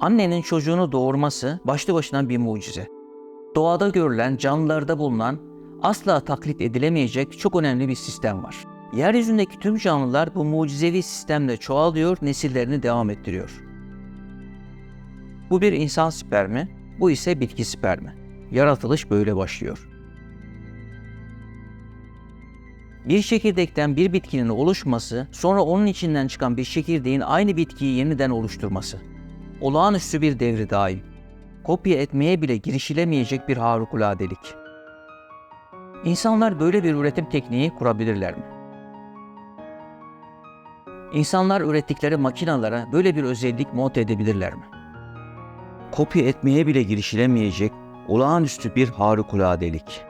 Annenin çocuğunu doğurması başlı başına bir mucize. Doğada görülen, canlılarda bulunan, asla taklit edilemeyecek çok önemli bir sistem var. Yeryüzündeki tüm canlılar bu mucizevi sistemle çoğalıyor, nesillerini devam ettiriyor. Bu bir insan spermi, bu ise bitki spermi. Yaratılış böyle başlıyor. Bir çekirdekten bir bitkinin oluşması, sonra onun içinden çıkan bir çekirdeğin aynı bitkiyi yeniden oluşturması. Olağanüstü bir devri daim. Kopya etmeye bile girişilemeyecek bir harikuladelik. İnsanlar böyle bir üretim tekniği kurabilirler mi? İnsanlar ürettikleri makinalara böyle bir özellik monte edebilirler mi? Kopya etmeye bile girişilemeyecek olağanüstü bir harikuladelik.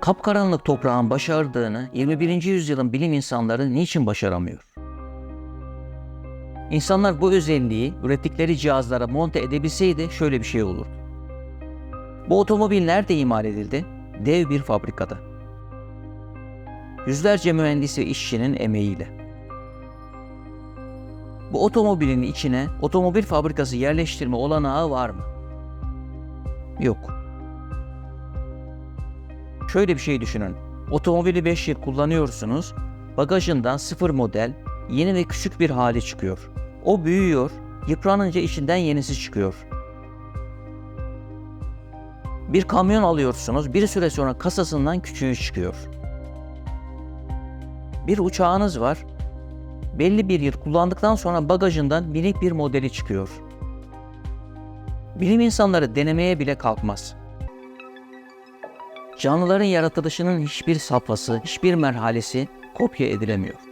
Kapkaranlık toprağın başardığını 21. yüzyılın bilim insanları niçin başaramıyor? İnsanlar bu özelliği ürettikleri cihazlara monte edebilseydi şöyle bir şey olurdu. Bu otomobil nerede imal edildi? Dev bir fabrikada. Yüzlerce mühendis ve işçinin emeğiyle. Bu otomobilin içine otomobil fabrikası yerleştirme olanağı var mı? Yok. Şöyle bir şey düşünün. Otomobili 5 yıl kullanıyorsunuz. Bagajından sıfır model, yeni ve küçük bir hali çıkıyor. O büyüyor, yıpranınca içinden yenisi çıkıyor. Bir kamyon alıyorsunuz, bir süre sonra kasasından küçüğü çıkıyor. Bir uçağınız var, belli bir yıl kullandıktan sonra bagajından minik bir modeli çıkıyor. Bilim insanları denemeye bile kalkmaz. Canlıların yaratılışının hiçbir safhası, hiçbir merhalesi kopya edilemiyor.